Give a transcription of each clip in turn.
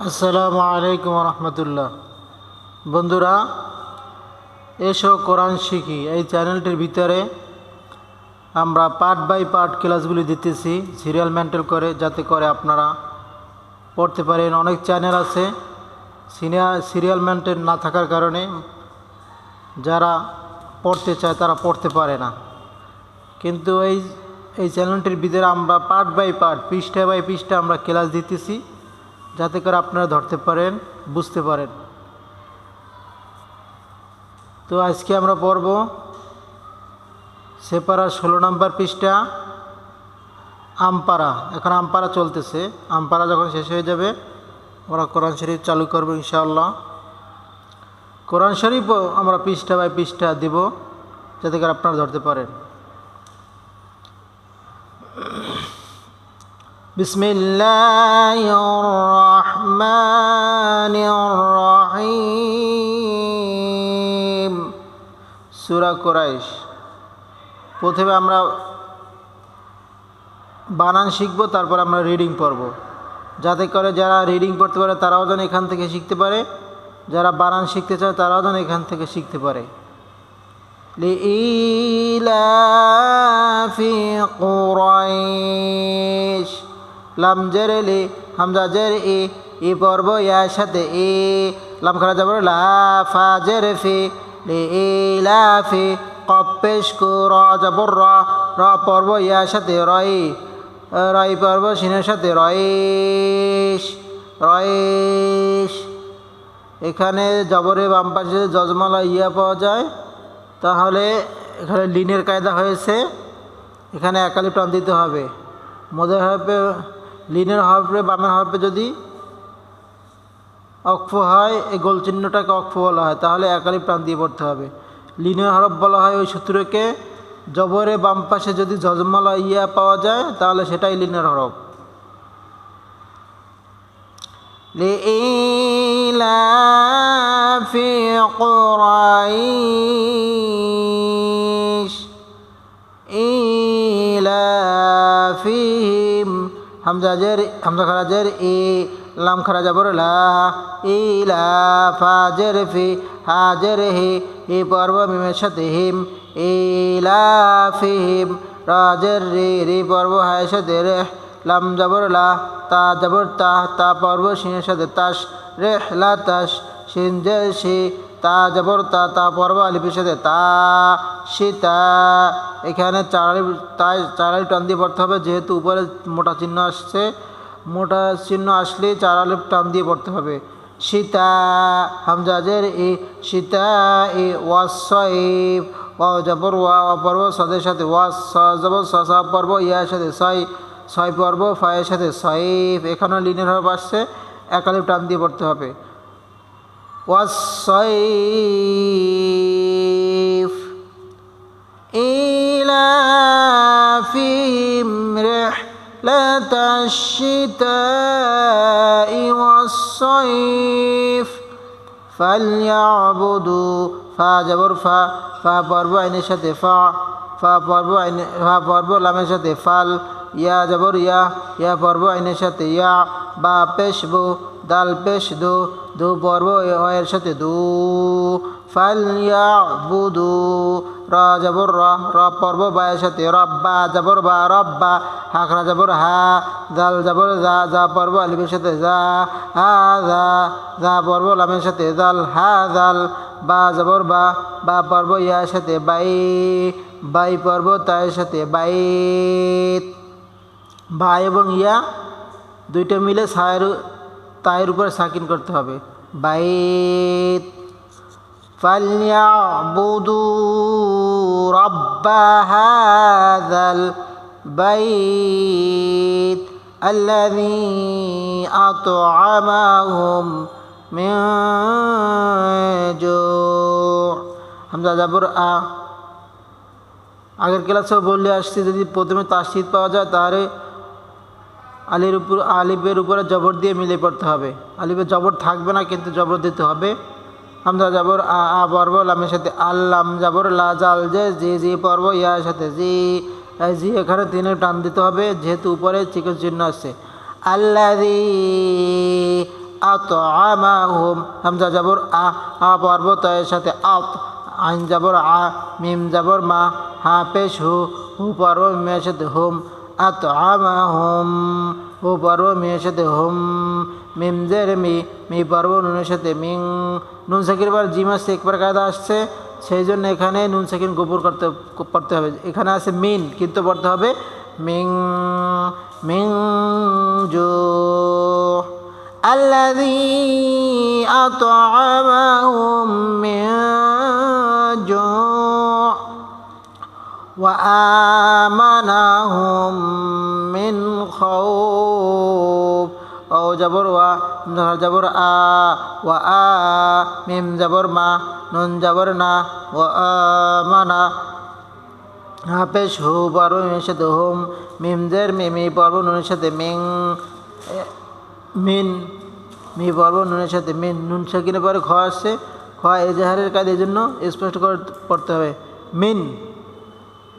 আসসালামু আলাইকুম রহমতুল্লাহ বন্ধুরা, এসো কোরআন শিখি। এই চ্যানেলটির ভিতরে আমরা পার্ট বাই পার্ট ক্লাসগুলি দিতেছি, সিরিয়াল মেন্টেল করে, যাতে করে আপনারা পড়তে পারেন। অনেক চ্যানেল আছে সিনিয়র সিরিয়াল মেন্টেন না থাকার কারণে যারা পড়তে চায় তারা পড়তে পারে না। কিন্তু এই এই চ্যানেলটির ভিতরে আমরা পার্ট বাই পার্ট, পৃষ্ঠা বাই পৃষ্ঠা আমরা ক্লাস দিতেছি। যাতে করে আপনারা ধরতে পারেন, বুঝতে পারেন। তো আজকে আমরা পড়ব সেপারা ষোলো নম্বর পৃষ্ঠা আমপারা এখন আমপারা চলতেছে। আমপারা যখন শেষ হয়ে যাবে, আমরা কোরআন শরীফ চালু করব ইনশাআল্লাহ। কোরআন শরীফও আমরা পৃষ্ঠা বাই পৃষ্ঠা দেব, যাতে করে আপনারা ধরতে পারেন। بسم الله الرحمن الرحيم সুরা কোরাইশ প্রথমে আমরা বানান শিখব তারপর আমরা রিডিং পড়ব যাতে করে যারা রিডিং পড়তে পারে তারাও যেন এখান থেকে শিখতে পারে যারা বানান শিখতে চায় তারাও যেন এখান থেকে শিখতে পারে لإيلاف قريش লাম জেরে লি, হামজা জের ই ই পর্ব ইয়ার সাথে ই। লাম খারা যাবর লা ফা জের ফি, লি ইলাফি কপেশ কু র যাবর র র পর্ব ইয়ার সাথে রই রই পর্ব সিনের সাথে রয়েশ রয়েশ এখানে জবরে বাম পাশে যজমালা ইয়া পাওয়া যায়। তাহলে এখানে লিনের কায়দা হয়েছে। এখানে একালি প্রাণ দিতে হবে। মদের হরফে লিনের হরফে বামের হরফে যদি অক্ষ হয় এই গোল চিহ্নটাকে অক্ষ বলা হয় তাহলে একালি প্রাণ দিয়ে পড়তে হবে লিনের হরফ বলা হয় ওই সূত্রকে জবরে বাম পাশে যদি জজমালা ইয়া পাওয়া যায় তাহলে সেটাই লিনের হরফ لإيلاف قريش হামজা জের, হামজা খারা জের, ই লাম খারা যাবর লা ইলা ফাজের ফি হাজের হি, ই পর্ব মিমের সাথে হিম ইলাফিহিম রাজের রি রি পর্ব হায়ের সাথে রে, লাম যাবর লা, তা যাবর তা তা পর্ব সিনের সাথে তাস, রে লা তাস সিন জের সি তা যাবর তা তা পর্ব আলিপের সাথে তা সীতা এখানে চারালি, তাই চারালি টান দিয়ে পড়তে হবে, যেহেতু উপরে মোটা চিহ্ন আসছে, মোটা চিহ্ন আসলে চারালি টান দিয়ে পড়তে হবে। সীতা হামজাজের ই সীতা ই ওয়াসইফ ওয়া জবর, ওয়া ওয়া, পর্ব, সদের সাথে ওয়াস জবর, স পর্ব ইয়ার সাথে ছয় ছয় পর্ব ফয়ের সাথে, সইফ। এখানেও লিনের হরফ আসছে একালিপ টান দিয়ে পড়তে হবে। والصيف إيلافهم رحلة الشتاء والصيف فليعبدوا فا جبر فا فا পর্ব আইনের সাথে ফা ফা পর্ব আইন ফা পর্ব লামের সাথে ফাল ইয়া জবর ইয়া ইয়া পর্ব আইনের সাথে ইয়া বা পেশ বু দাল পেশ দু দু পর্ব এর সাথে দু। ফাল ইয়া বুদু রা জবর রা রা পর্ব বায়ের সাথে রব্বা, জবর বা রব্বা হাকরা জবর হা, জাল জবর যা যা পর্ব আলিফের সাথে যা হা যা যা পর্ব লামের সাথে জাল, হা, জাল, বা জবর বা বা পর্ব ইয়ার সাথে বাই বাই পর্ব তায়ের সাথে বাই বা এবং ইয়া দুইটা মিলে সায়ের তায়ের উপরে সাকিন করতে হবে বাইত فليعبدوا رب هذا البيت الذي أطعمهم من جوع হামজা জাবর আ আগের ক্লাসেও বললে আসছি যদি প্রথমে তাসিদ পাওয়া যায় তাহলে আলির উপর, আলিফের উপরে জবর দিয়ে মিলে পড়তে হবে। আলিফের জবর থাকবে না, কিন্তু জবর দিতে হবে। হামজা যাবর আ পর্ব, লামের সাথে আল্লাম যাবর লা, জাল যে জি জি, পর্ব ইয়ার সাথে জি জি, এখানে তিনে টান দিতে হবে, যেহেতু উপরে চিকন চিহ্ন আছে। আল্লাদি আত আমা হুম হামজা যাবর আ আ, পর্ব তয়ের সাথে আত, আইন যাবর আ, মিম যাবর মা, হা, পেশ, হু হু, পর্ব মিমের সাথে হুম আত আমা হুম হু পর্ব মিমের সাথে হুম মিম জের মি মি পর্ব নুনের সাথে মিং নুন সাকির বার জিম আসছে একবার কায়দা আসছে সেই জন্য এখানে নুন সাকিন গোপর করতে পড়তে হবে এখানে আছে মিন কিন্তু পড়তে হবে মিং মিং জো الذي أطعمهم من جوع وآمنهم من خوف أو جبر و جبر آ وآ ميم جبر ما نون جبر না وآمنا হাফেজ হু পর্ব মিমের সাথে হোম মিমদের মিমি পর্ব নুনের সাথে মিং মিন মি পর্ব নুনের সাথে মিন নুন সাকিনের পরে খ আসছে খ এজাহারের কাজ এই জন্য স্পষ্ট করে পড়তে হবে মিন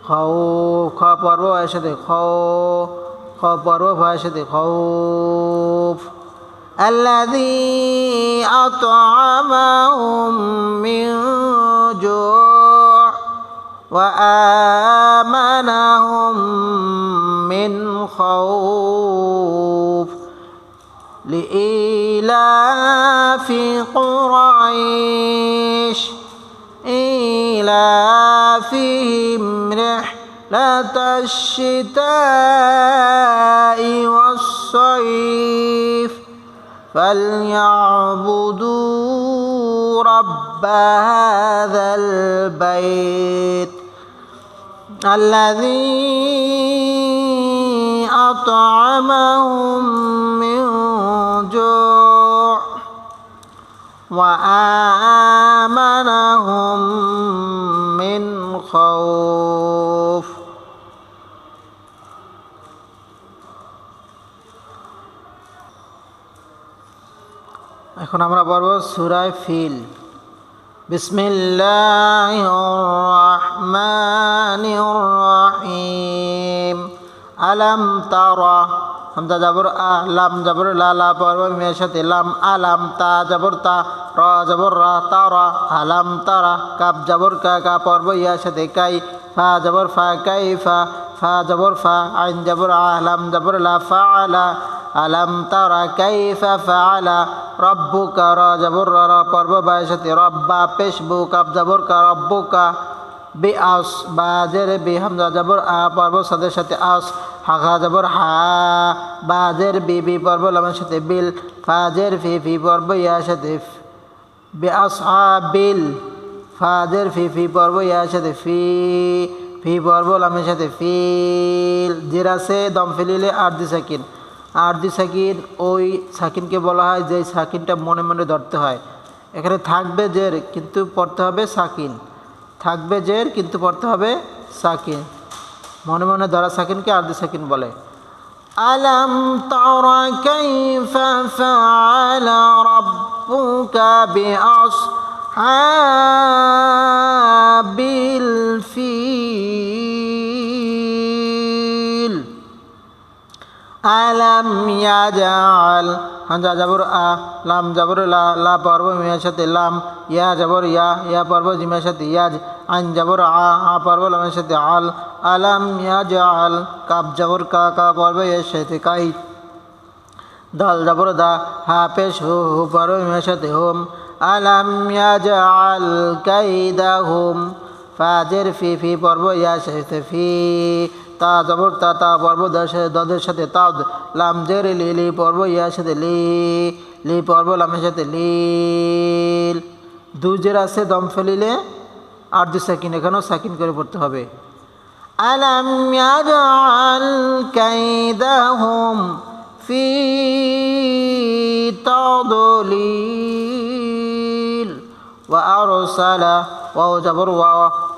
خوف خا پرو عائشته خوف خا پرو عائشته خوف الذي أطعمهم من جوع وآمنهم من خوف لإيلاف قريش. رحلة الشتاء والصيف فليعبدوا رب هذا البيت الذي أطعمهم من جوع وآمنهم من خوف এখন আমরা পড়ব সুরায় ফিল। বিসমিল্লাহ রহিম আলাম তারা। হামজা যাবর আ, লাম যাবর লা লা পর্ব সাথে। লাম আলাম তা যাবর তা, র যাবর রা তারা আলাম তারা। কাপ যাবর কা কা পর্ব ইয়ার সাথে। কাই, ফা যাবর ফা, কাই, ফা। ফা যাবর ফা, আইন যাবর আ, লাম যাবর লা, ফা আলা আলাম তারা কাইফা ফাআলা রব্বুকা র যাবর র পর্ব বায়ের সাথে রব্বা পেশবু কাপ যাবর কা রব্বুকা বি আস বা জের বি হামজা যাবর আ পর্ব সাদের সাথে আস হাখা যাবর হা বা জের বি বি পর্ব লামের সাথে বিল ফাজের ফি ফি পর্ব ইয়ার সাথে ফ- বি আস বিল ফাজের ফি ফি পর্ব ইয়ার সাথে ফি ফি পর্ব লামের সাথে ফিল জিরাসে দম ফেলিলে আর দি আরজি সাকিন, ওই সাকিনকে বলা হয় যে সাকিনটা মনে মনে ধরতে হয়। এখানে থাকবে জের, কিন্তু পড়তে হবে সাকিন। থাকবে জের, কিন্তু পড়তে হবে সাকিন। মনে মনে ধরা সাকিনকে আরজি সাকিন বলে। আলম তারা আলাম ইয়াজাল হামজা যাবর আ, লাম যাবর লা লা পর্ব মিয়ার সাথে লাম, ইয়া যাবর ইয়া ইয়া পর্ব জিমের সাথে ইয়াজ, আইন যাবর আ আ পর্ব লামের সাথে আল, আলাম ইয়াজাল কাপ যাবর কা কা পর্ব এর সাথে কাই। দাল যাবর দা, হা পেশ হু হু পর্ব মিয়ার সাথে হোম, আলাম ইয়াজাল কাইদা হোম, ফাজের ফি ফি পর্ব ইয়া সাথে ফি। তা জবর তা তা পর্ব দদের সাথে তা লাম জের লি লি পর্ব ইয়ার সাথে লি লি পর্ব লামের সাথে লি, দু জের আছে দম ফেলিলে আর দু সাকিন এখানেও সাকিন করে পড়তে হবে। আলাম ইয়াজআল কাইদাহুম ফি তাদলিল ওয়া আরসালা ওয়াও জাবর ওয়া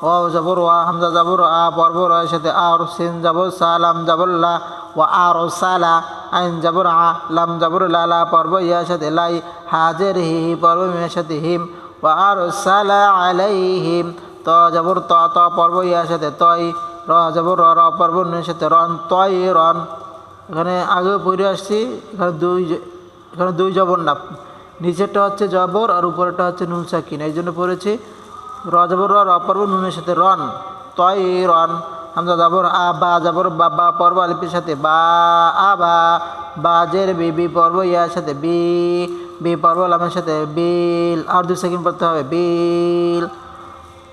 ওয়াও জাবর ওয়া, হামজা জাবর আ পর্ব র সাথে আর সিন জাবর সালাম জাবরলা ওয়া আর সালা আইন জাবর আ, লাম জাবর লালা পর্ব ইয়া, সাথে লাই, হাজের হি পর্ব মেয়ের সাথে হিম, ওয়া আর সালা আলাইহিম, ত জাবর, ত ত, পর্ব ইয়া, সাথে তয়, র যাবর র পর্ব নের সাথে রন, তয়, রন। এখানে আগে পড়ে আসছি, এখানে দুই এখানে দুই জবর না নিচেরটা হচ্ছে জবর আর উপরেরটা হচ্ছে নুন সাকিন, এই জন্য পড়েছি। র জবর র র পর্ব নুনের সাথে রন তয় রন হামজা জবর আ বা জবর বা বা পর্ব আলিপের সাথে বা আ বা বাজের বি বি পর্ব ইয়ার সাথে বি বি পর্ব লামের সাথে বিল আর দুই সেকেন্ড পড়তে হবে বিল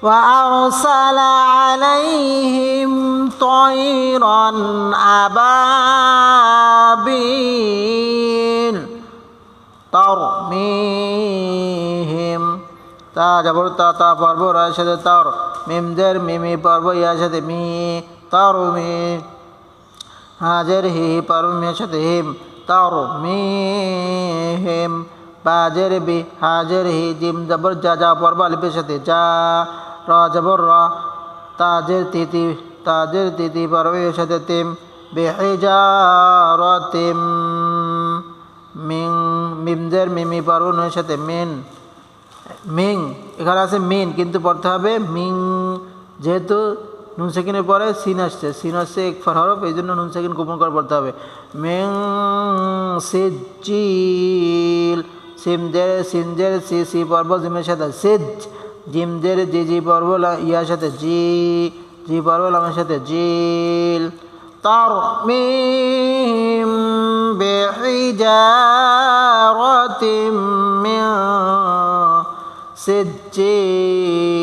وأرسل عليهم طيرا أبابيل তরমিহিম তা যাবর তা তা পর্ব রায়ের সাথে তর মিমদের মিমি পর্ব ইয়ার সাথে মি তরমি হাজের হি পর্ব মিয়ের সাথে হিম, তর মিহিম বাজের বি, হাজের হি, জিম, জবর, যা যা পর্ব আলিপের সাথে, যা, র, জবর, র, তাজের তিতি তাজের তিতি পর্ব এর সাথে তিম, বেহিজারতিম, মিং, মিমদের মিমি পারুনের সাথে মিন মিং এখানে আছে মিন কিন্তু পড়তে হবে মিং যেহেতু নুন সেকেন্ডের পরে সিন আসছে সিন আসছে এক ফর হরফ এই জন্য নুন সেকেন্ড গোপন করে পড়তে হবে মিং সিজিল সিমদের সিনজের সি সি পর্ব জিমের সাথে সিজ জিমদের জি জি পর্ব লা- ইয়ার সাথে জি জি পর্ব লামের সাথে জিল ترميهم بحجارة من সিজিল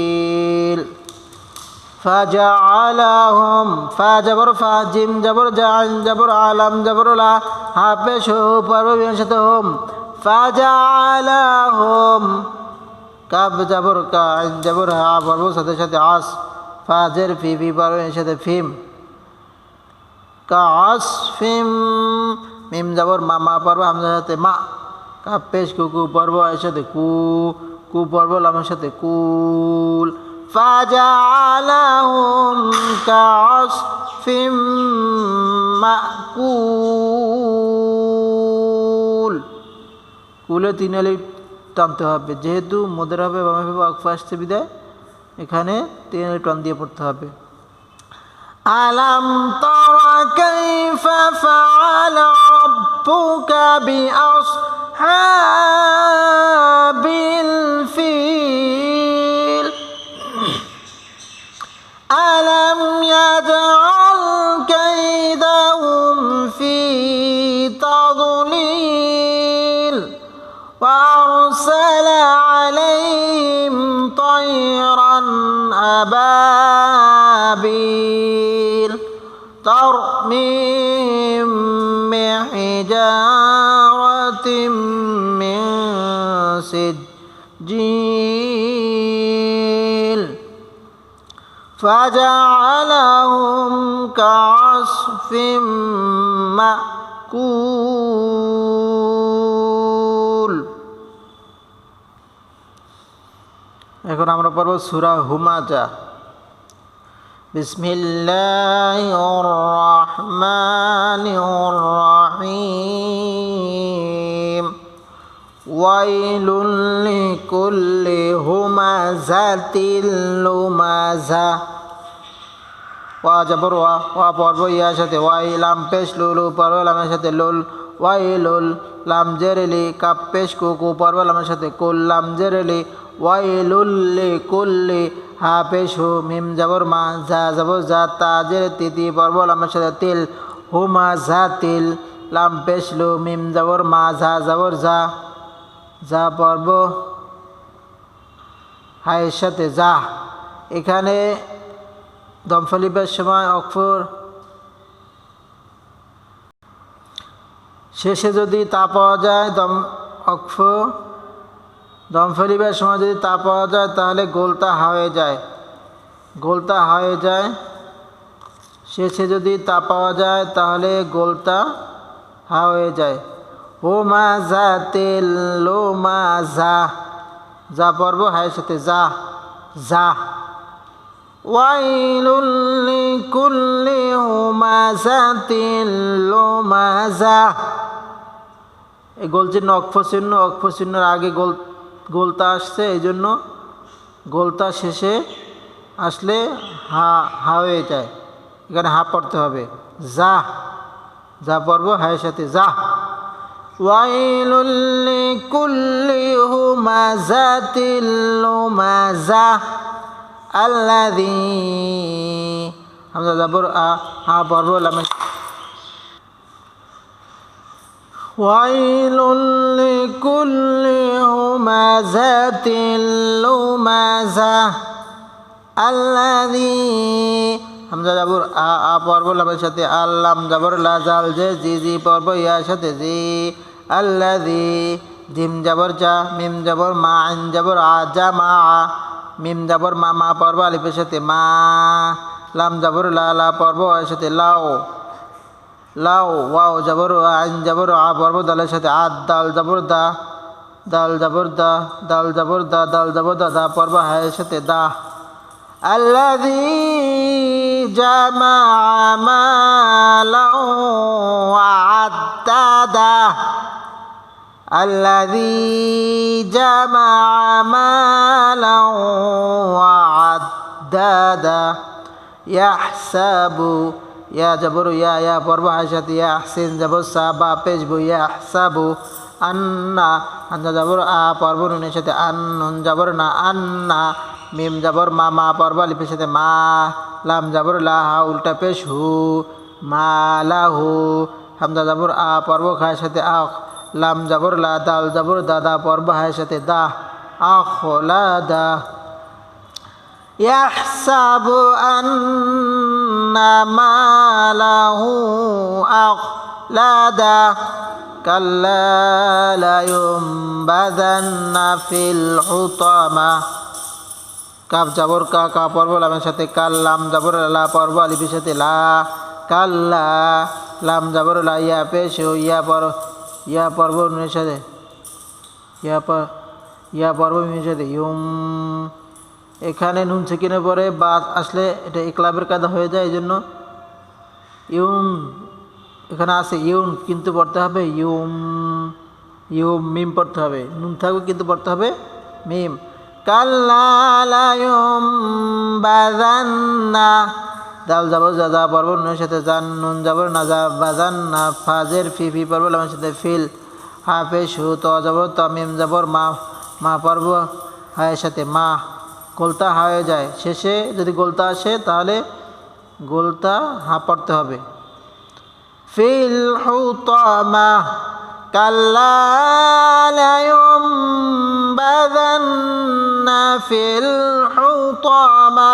ফাজাআলাহুম ফা জবর ফা জিম জবর জা আইন জবর আলাম, জবর লা হা পেশ হু পারবে বিংশত হুম ফাজাআলাহুম, কাব, জবর কা আইন জবর হা বলব সাথে সাথে আস, ফাজের ফি বি পারবে সাথে ফিম। কা আস ফিম, মিম, জবর, মা মা, পারব হামজার সাথে মা। কাপ পেশ কুকু পারব, এর সাথে কু। কু পর্ব লামের সাথে কুল ফাজালাহুম কাসফিম মাকুল কুলে তিন আলি টানতে হবে যেহেতু মোদের হবে বামে হবে অক্ফ আসছে বিদায় এখানে তিন আলি টান দিয়ে পড়তে হবে ألم تر كيف فعل ربك بأصحاب الفيل. ألم يجعل كيدهم في تضليل؟ وأرسل عليهم طيرا أبابيل ترميهم بحجارة فجعلهم كعصف مأكول এখন আমরা পড়ব সুরা হুমাজা বিসমিল্লাহির রহমানির রহিম ওয়াইলুল লিকুল্লি হুমাজাতিল লুমাজা ওয়া জবর ওয়া ওয়া পর্ব ইয়ার সাথে ওয়াই লাম পেশ লুলু লামের সাথে লুল, ওয়াই লুল, লাম জেরেলি কাপ পেশ কুকু পর্ব লামের সাথে কুল, লাম জেরেলি, ওয়াই লুল্লি কুল্লি, হা পেশ হু, মিম জবর মা যা জবর যা তা জের তিতি পর্ব লামের সাথে তিল, হুমা যা তিল, লাম পেশ মিম জবর মা যা জবর যা যা পর্ব হায়ের সাথে যা। এখানে দমফলিবের সময় অক্ষর শেষে যদি তা পাওয়া যায়, দম অক্ষ দম ফেলিবার সময় যদি তা পাওয়া যায়, তাহলে গোলতা হয়ে যায়। গোলতা হয়ে যায়। শেষে যদি তা পাওয়া যায়, তাহলে গোলতা হয়ে যায়। ও মা যা তেল লো মা যা যা পর্ব হায়ের সাথে যা যা। ওয়াইলুল্লি কুল্লি হুমাজা তিল্লুমাজা এই গোল চিহ্ন অক্ষ চিহ্নর আগে গোল গোলতা আসছে, এই জন্য গোলতা শেষে আসলে হা হা হয়ে যায়। এখানে হা পড়তে হবে। যা যা পর্ব হায়ের সাথে যা। ويل لكل همزة لمزة الذي হামজা জবর আ হা পর্ব লামে ويل لكل همزة لمزة الذي হামজা জাবর আ আ পর্ব লামের সাথে আল্লাম জাবর লা জাল যে জি জি পর্ব ইয়ার সাথে জি আল্লাদি জিম জাবর যা মিম জাবর মা, আইন যাবর আ যা মা মিম জাবর মা মা পর্ব আলিফের সাথে মা, লাম যাবর লা লা পর্ব এর সাথে লাও লাও, ওয়াও জাবর, আইন যাবর আ পর্ব দালের সাথে আ, দাল যাবর দা, দাল যাবর দা, দাল যাবর দা, দাল যাবর দা দা পর্ব হায়ের সাথে দা। আল্লাদি জামা মা লাও মালাও আদাদা الذي جمع مالا وعدده يحسب يا جبر يا يا পর্ব হাসাত ইয়াহসিন জবর সাবা পেশবু ইয়াহসাবু আন্না আন্না জবর আ পর্ব নুনের সাথে আন নুন জবর না আন্না মিম জবর মা মা পর্ব লিপের সাথে মা লাম জবর লা হা উল্টা পেশ হু মা লাহু হামজা জবর আ পর্ব খায়ের সাথে আখ লাম জবর লা দাল জবর দাদা পর্ব হায়ের সাথে দা আখ লা দা يحسب أن ماله أخلده كلا لينبذن في الحطمة কাপ জাবর কা কা পর্ব লামের সাথে কাল লাম জাবর লা পর্ব আলিফের সাথে লা কাল্লা লাম জাবর লা ইয়া পেশ ও ইয়া পর ইয়া পর্ব নুনের সাথে ইয়া ইয়া পর্ব মিমের সাথে এখানে নুন সেকেন্ডে পরে বা আসলে এটা একলাবের কাদা হয়ে যায় এই জন্য ইউম এখানে আছে ইউম কিন্তু পড়তে হবে ইউম। ইউম মিম পড়তে হবে। নুন থাকবে কিন্তু পড়তে হবে মিম। কাল্লালায়ুম বাজান্না দাল যাবর যা যা পর্ব, নুনের সাথে জান, নুন যাবর না যা বাজান না ফাজের ফি ফি পর্ব আমার সাথে ফিল হাফে সু, ত যাবর ত, মিম যাবর মা মা পর্ব, হায়ের সাথে মা, গোলতা হয়ে যায়। শেষে যদি গোলতা আসে, তাহলে গোলতা হা পড়তে হবে। ফিল হুতামা কাল্লা লায়ুমবাযান্না ফিল হুতামা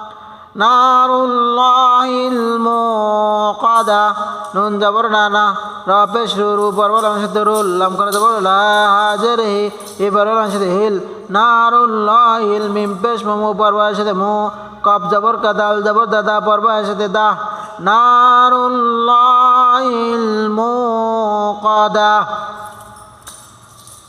نار الله الموقدة نون زبر نانا را پیش رو رو پر ولا انشد رو لم کن زبر لا حاضر ہی ای پر ولا انشد ہل نار الله المیم پیش ممو پر ولا انشد مو قب زبر کا دال زبر دادا پر ولا انشد دا نار الله الموقدة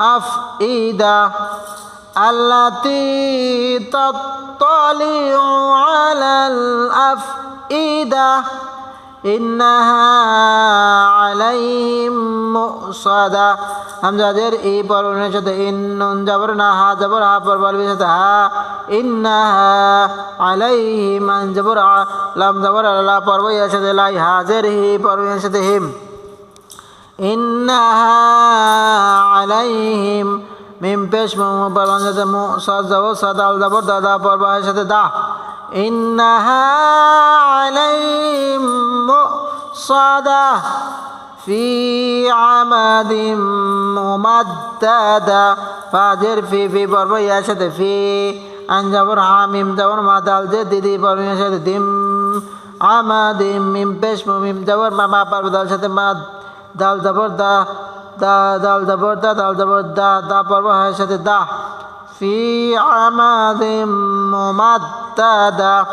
أفئدة التي تطلع على الأفئدة إنها عليهم مؤصدة همزة جر إي پر نشد إن نون جبر نا ها جبر ها پر بل بيشد ها إنها عليهم من جبر لم جبر لا پر ويشد لا هاجر هي پر ويشد هم ইন্নাহা আলাইহিম মিম পেশ মমু পর্বের সাথে মু সাদ যাবর সাদাল যাবর দাদা পর্বের সাথে দা ইন্নাহা আলাইহিম মুসাদা في عمد ممددة فاجر في في بربو يشد في عن جبر عامم جبر ما دال جد دي بربو يشد دم عمد ميم بش ميم جبر ما ما بربو دال دبر دا دا دال دبر دا دال دبر دا دا پر وحشت دا۔ في عماد ممدد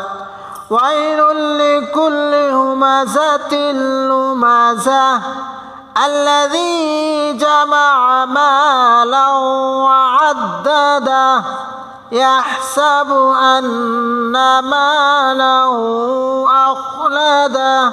ويل لكل همزة لمزة۔ الذي جمع مالا وعدد۔ يحسب أن ماله أخلده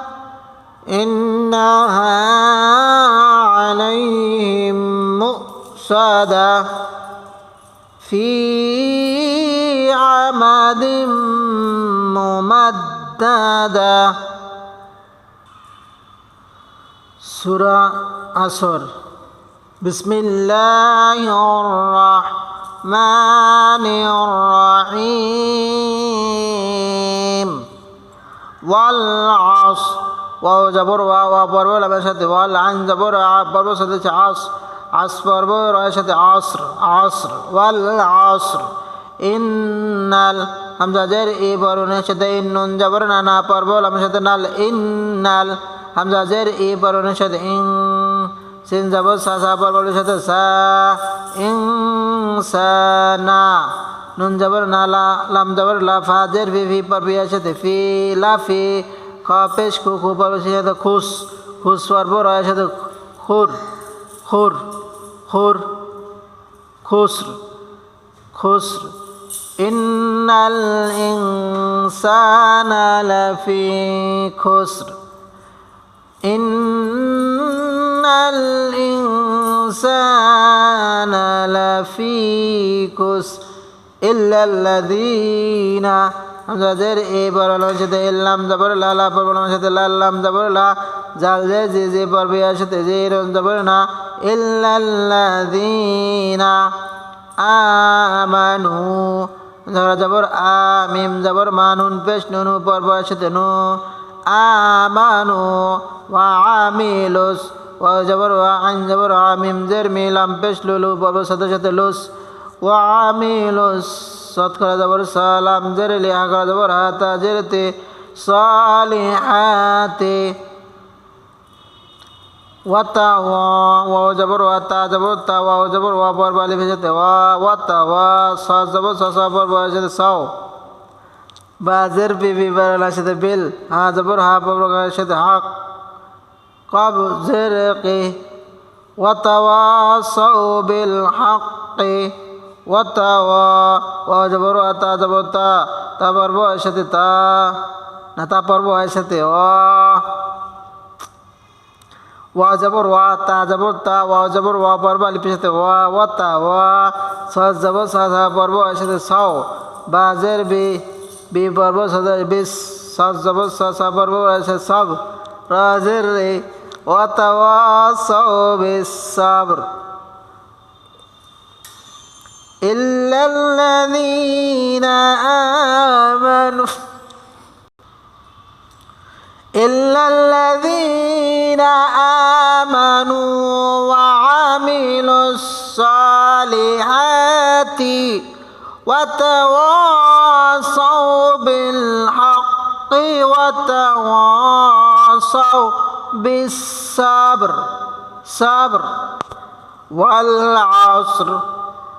إنها عليهم مؤصدة في عمد ممددة. سورة عصر بسم الله الرحمن الرحيم. والعصر ওয়াও জবর ওয়া ওয়া পর্ব, লাভের সাথে ওয়া লাইন জবর, আ, পর্ব সাথে হচ্ছে আস আস পর্ব, রয়ের সাথে আসর আসর, ওয়াল আসর। ইন্নাল হামজা জের, এ বরণের সাথে ইন নুন জবর না না পর্ব, লাভের সাথে নাল, ইন্নাল হামজা জের, এ বরণের সাথে ইং, সিন জবর, সা সা পর্বের সাথে সা, ইং, সা, না। নুন জবর, না, লা, লাম জবর, লা, ফা, জের ভি ফি পর্বের সাথে ফি, লা, ফি কাপেশ খু খু পারবেশের খুস খুস পারব রয়ের সাথে খুর খুর খুর খুসর খুসর ইন্নাল ইনসানা লাফি খুসর ইন্নাল ইনসানা লাফি খুসর ইল্লাল্লাযীনা জের এ বরালামের সাথে এল্লাম জবর লা লা সাথে লাল্লাম জবর লা, জাল যে যে জি পরবে এর সাথে জে জবর না। ইল্লাল্লাযীনা আমানু ধরা জবর আমিম, জবর মানুন, পেশ নুন পর্ব এর সাথে নু। আমানু ওয়া আমিলুস, ওয়া জবর ওয়া আইন জবর আমিম, জের মিলাম, পেশ লুলু পর্ব সাথে সাথে লুস। ওয়া আমিলুস। সৎ করা যাবর, সালাম জের লিহা করা যাবর, হাতা জেরতে সালিহাতে। ওয়াতা ওয়া ওয়া জবর ওয়াতা জবর তা ওয়া জবর ওয়া পর বালি ভেজাতে, ওয়া, ওয়াতা ওয়া, স জবর স পর ভেজাতে, সাও। বাজের বিবি বারালার সাথে বিল, হা জবর হা পর সাথে হক। কব জের কে ওয়াতাওয়াসাউ বিল হাক্কি ওয়াতাওয়া ওয়া জবর ওয়াতা জবর তা তা পর্ব এর সাথে তা, না তা পর্ব এর সাথে ওয়া ওয়া জবর ওয়া তা জবর তা ওয়া জবর ওয়া পর্ব লিপির সাথে ওয়া ওয়া তা ওয়া, স জবর সা সা পর্ব এর সাথে সাও বাজের বি বি পর্ব সাথে বিস স জবর সা সা এর সাথে সব। রাজের রে ওয়া তা সাবর। إلا الذين آمنوا. إلا الذين آمنوا وعملوا الصالحات وتواصوا بالحق وتواصوا بالصبر صبر والعصر.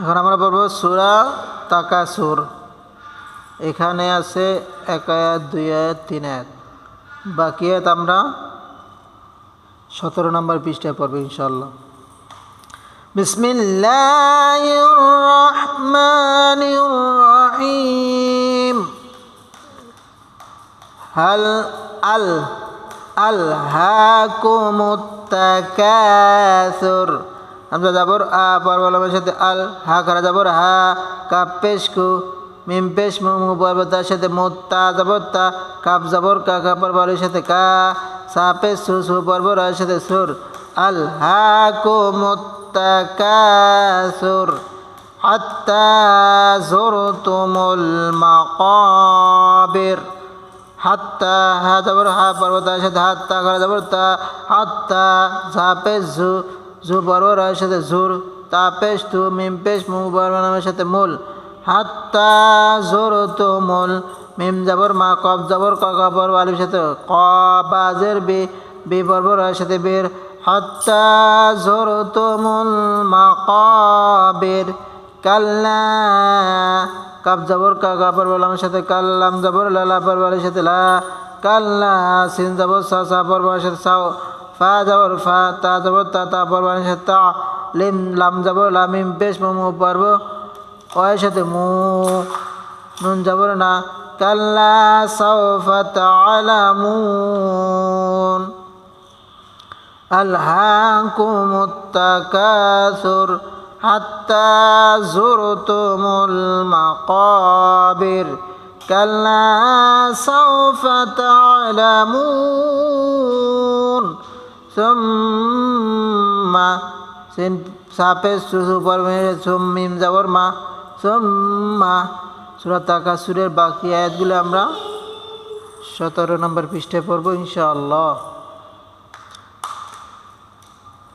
এখন আমরা পড়ব সুরা তাকাসুর। এখানে আছে এক আয়াত, দুই আয়াত, তিন আয়াত। বাকি আয়াত আমরা সতেরো নম্বর পৃষ্ঠায় পড়ব ইনশাল্লাহ বিসমিল্লাহির রহমানির রহিম। হাল আল আল হাকুমুত তাকাসুর। হামজা জাবর আ পর্বলমের সাথে আল হা খারা জাবর হা কাপ পেশ কু মিম পেশ মু মু পর্বতার সাথে মু তা তা কাপ জাবর কা কা পর্বলের সাথে কা সা পেশ সু সু পর্বলের সাথে সুর আল হা কু মুত্তাকাসুর হাত্তা জুরতুমুল মাকাবির হাত্তা হা জাবর হা পর্বতার সাথে হাত্তা খারা জাবর তা হাত্তা সা পেশ ঝু বর্বর সাথে ঝুর তা পেশ তু মিম পেশ, মু বর্বর নামের সাথে মূল। হাত্তা জোর তো মূল, মিম যাবর মা কব যাবর ক কবর আলির সাথে ক বাজের বে বে বর্বর সাথে বের। হাত্তা জোর তো মূল, মা কবের কাল্লা কাপ যাবর কা কাপড় বলামের সাথে কাল্লাম যাবর লালা পরবালের সাথে লা। কাল্লা সিন যাবর সা সা পরবালের সাথে সাও। ফা যাবর ফা তা যাবর তা তা পরবালের সাথে তা লিম লাম যাবর লামিম পেশ মু পর্ব ওয়ের সাথে মু নুন যাবর না কাল্লা সাউফা তালামুন ألهاكم التكاثر حتى زرتم المقابر كلا سوف تعلمون ثم সিন সাপে সুসু পর্বে মিম যাবর মা সোম্মা। সুরা তাকাসুরের বাকি আয়াতগুলো আমরা সতেরো নম্বর পৃষ্ঠে পড়ব ইনশাআল্লাহ।